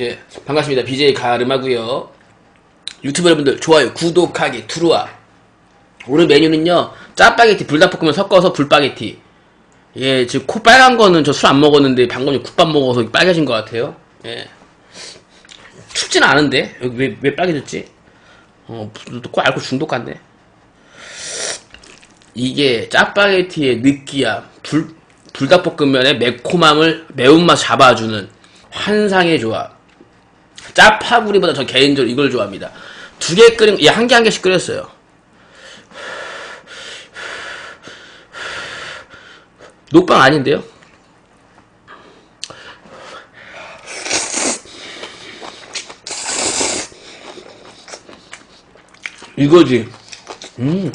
예, 반갑습니다. BJ 가르마고요 유튜브 여러분들 좋아요, 구독하기, 들어와. 오늘 메뉴는요, 짜파게티, 불닭볶음면 섞어서 불파게티. 예, 지금 코 빨간 거는 저 술 안 먹었는데 방금 국밥 먹어서 빨개진 것 같아요. 예. 춥진 않은데? 여기 왜, 왜 빨개졌지? 어, 또 알코올 중독 같네. 이게 짜파게티의 느끼함, 불, 불닭볶음면의 매콤함을 매운맛 잡아주는 환상의 조합. 짜파구리보다 저 개인적으로 이걸 좋아합니다. 두 개 끓인, 예, 한 개 한 개씩 끓였어요. 녹방 아닌데요? 이거지. 음.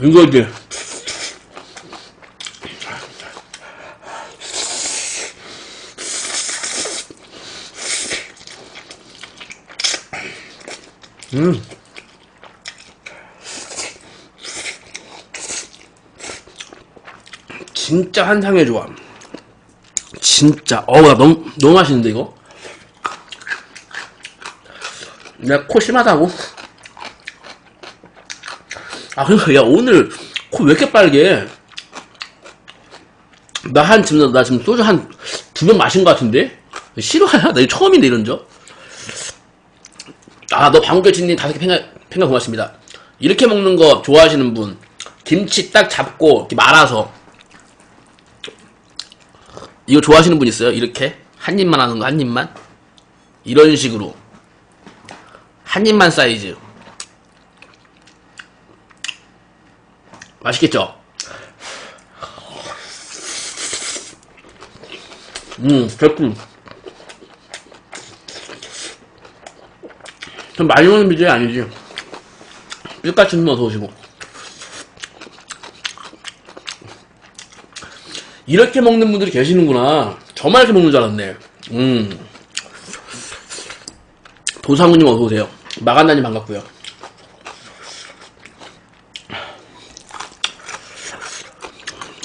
이거지. 음. 진짜 한상의 조합. 진짜. 어우, 나 너무, 너무 맛있는데, 이거? 내가 코 심하다고? 아, 그러니까, 야, 오늘 코 왜 이렇게 빨개? 나 한, 지금, 나 지금 소주 한 두 병 마신 것 같은데? 싫어야? 나 이거 처음인데, 이런 적? 아, 너 방울결치님 다섯 개 팽가, 팽가 고맙습니다. 이렇게 먹는 거 좋아하시는 분, 김치 딱 잡고, 이렇게 말아서. 이거 좋아하시는 분 있어요? 이렇게? 한 입만 하는 거, 한 입만? 이런 식으로. 한 입만 사이즈. 맛있겠죠? 음, 개꿀. 좀 많이 먹는 비주얼이 아니지. 뼈까지 넣어서 오시고. 이렇게 먹는 분들이 계시는구나. 저만 이렇게 먹는 줄 알았네. 음. 도상우님 어서오세요. 마간다님 반갑고요.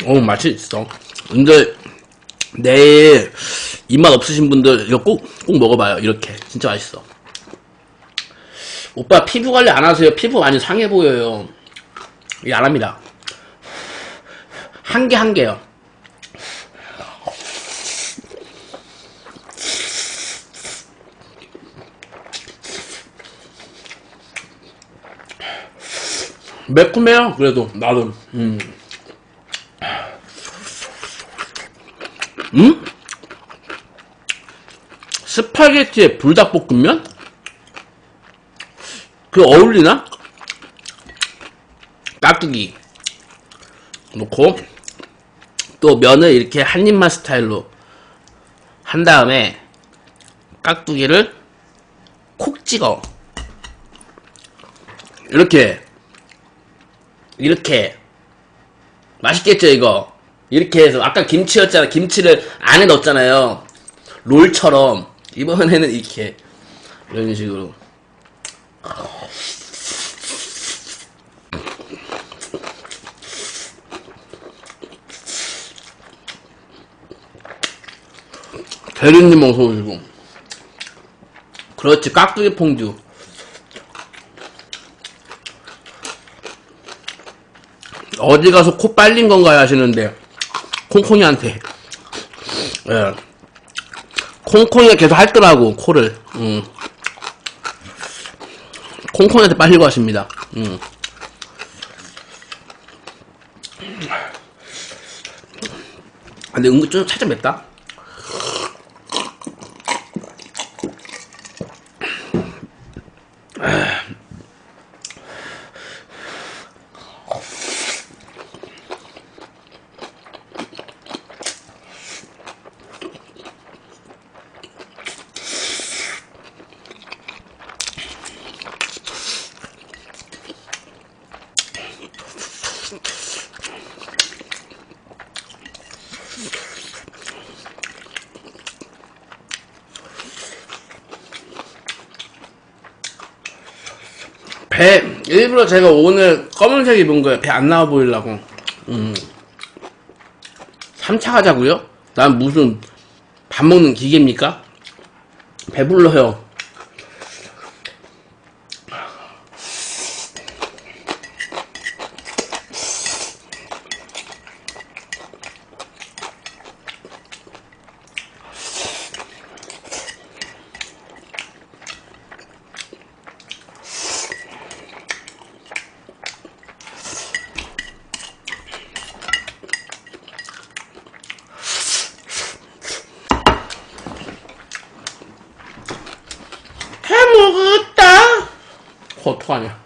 어, 맛이 있어. 근데, 내일, 입맛 없으신 분들, 이거 꼭, 꼭 먹어봐요. 이렇게. 진짜 맛있어. 오빠 피부 관리 안 하세요? 피부 많이 상해 보여요. 이 안 합니다. 한 개 한 개요. 매콤해요. 그래도 나름. 음. 음? 스파게티에 불닭볶음면? 그 어울리나? 깍두기. 놓고 또 면을 이렇게 한 입만 스타일로 한 다음에 깍두기를 콕 찍어. 이렇게. 이렇게. 맛있겠죠 이거? 이렇게 해서 아까 김치였잖아. 김치를 안에 넣었잖아요. 롤처럼. 이번에는 이렇게. 이런 식으로 대리님 어서 오시고. 그렇지 깍두기 퐁듀 어디 가서 코 빨린 건가요? 하시는데 콩콩이한테. 예. 콩콩이가 계속 핥더라고 코를. 음. 콩콩이한테 빨리고 하십니다 음. 근데 은근 좀 살짝 맵다 배 일부러 제가 오늘 검은색 입은 거예요. 배 안 나와 보이려고. 음. 3차 가자고요? 난 무슨 밥 먹는 기계입니까? 배불러요. 해 먹었다. 어떡하냐.